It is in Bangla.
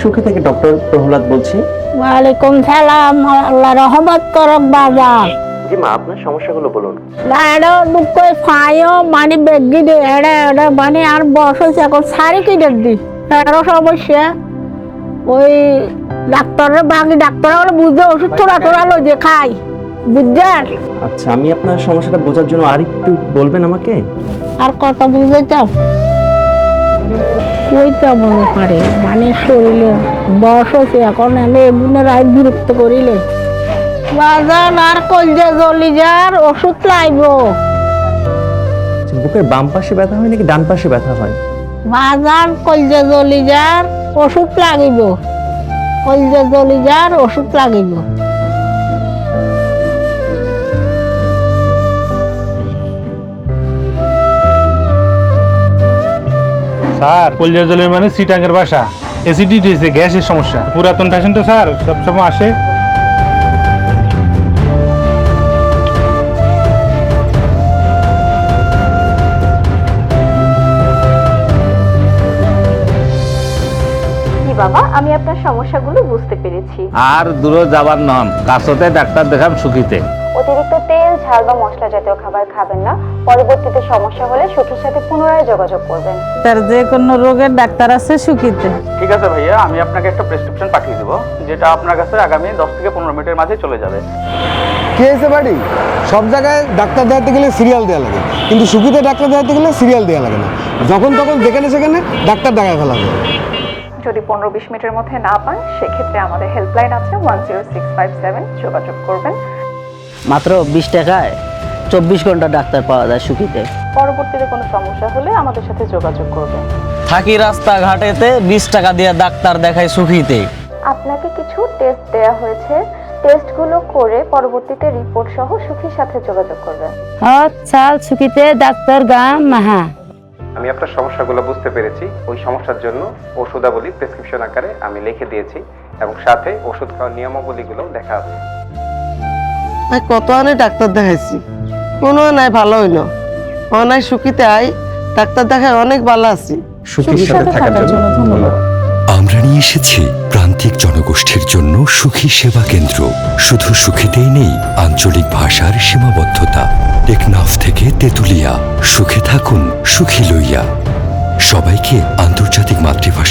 সুখী থেকে ডক্টর প্রহ্লাদ বলছি। ওয়ালাইকুম সালাম আল্লাহ রহমত করক বাজার। জি মা আপনার সমস্যাগুলো বলুন। না এড়ে দুঃখ ফাইও মানে বেগি দে এড়ে এড়ে মানে আর বস হয়েছে এখন সারি কি দি এড়ো সমস্যা ওই ডাক্তারের বাকি ডাক্তার বলে বুঝতে ওষুধ থোড়া লই যে খাই। বুঝছেন আচ্ছা আমি আপনার সমস্যাটা বোঝার জন্য আর একটু বলবেন আমাকে? আর কত বুঝতে চাও কইতে মনে পারে? মানে শরীরে বয়স হয়েছে এখন আমি এমনি রায় বিরক্ত করিলে। বাজার আর কলজে জলি যার? ওষুধ লাইব। বুকের বাম পাশে ব্যথা হয় নাকি ডান পাশে ব্যথা হয়? বাজার কলজে জলি যার? ওষুধ লাগিব কলজে জলি যার? ওষুধ লাগিব স্যার। কলজার জলের মানে সিটাঙ্গের বাসা। অ্যাসিডিটি হয়েছে গ্যাসের সমস্যা। পুরাতন পেশেন্ট তো স্যার সবসময় আসে। বাবা আমি আপনার সমস্যাগুলো বুঝতে পেরেছি। আর দূরে যাবার নন কাছতে ডাক্তার দেখাম সুখিতে। অতিরিক্ত তেল ঝাল বা মশলা জাতীয় খাবার খাবেন না। পরবর্তীতে সমস্যা হলে সুখীর সাথে পুনরায় যোগাযোগ করবেন। তার যে কোনো রোগের ডাক্তার আছে সুখিতে। ঠিক আছে ভাইয়া আমি আপনাকে একটা প্রেসক্রিপশন পাঠিয়ে দেবো যেটা আপনার কাছে আগামী দশ থেকে পনেরো মিনিটের মাঝে চলে যাবে। কে এসে বাড়ি? সব জায়গায় ডাক্তার দেখাতে গেলে সিরিয়াল দেওয়া লাগে। কিন্তু সুখিতে ডাক্তার দেখাতে গেলে সিরিয়াল দেওয়া লাগে না। যখন তখন যেখানে সেখানে ডাক্তার দেখায় ফেলা যায়। যদি পনেরো বিশ মিনিটের মধ্যে না পান সেক্ষেত্রে আমাদের হেল্পলাইন আছে one zero six five seven যোগাযোগ করবেন। মাত্র বিশ টাকায় চব্বিশ ঘণ্টা ডাক্তার পাওয়া যায় সুখিতে। পরবর্তীতে কোনো সমস্যা হলে আমাদের সাথে যোগাযোগ করবেন। থাকি রাস্তাঘাটেতে বিশ টাকা দিয়ে ডাক্তার দেখায় সুখিতে। আপনাকে কিছু টেস্ট দেওয়া হয়েছে। টেস্টগুলো করে পরবর্তীতে রিপোর্ট সহ সুখীর সাথে যোগাযোগ করবেন। চাল সুখিতে ডাক্তার গা মাহা। আমি আপনার সমস্যাগুলো বুঝতে পেরেছি। ওই সমস্যার জন্য ওষুধাবলী প্রেসক্রিপশন আকারে আমি লিখে দিয়েছি এবং সাথে ওষুধ খাওয়ার নিয়মাবলীগুলো দেখা আছে। কত আনে ডাক্তার দেখাইছি। কোনো নাই ভালো হইল। অনাই সুখিতে আই ডাক্তার দেখায় অনেক ভালো আছি। সুখীর সাথে থাকার জন্য ধন্যবাদ। আমরা নিয়ে এসেছি প্রান্তিক জনগোষ্ঠীর জন্য সুখী সেবা কেন্দ্র। শুধু সুখীতেই নেই আঞ্চলিক ভাষার সীমাবদ্ধতা। টেকনাফ থেকে তেতুলিয়া। সুখে থাকুন সুখী লইয়া। সবাইকে আন্তর্জাতিক মাতৃভাষা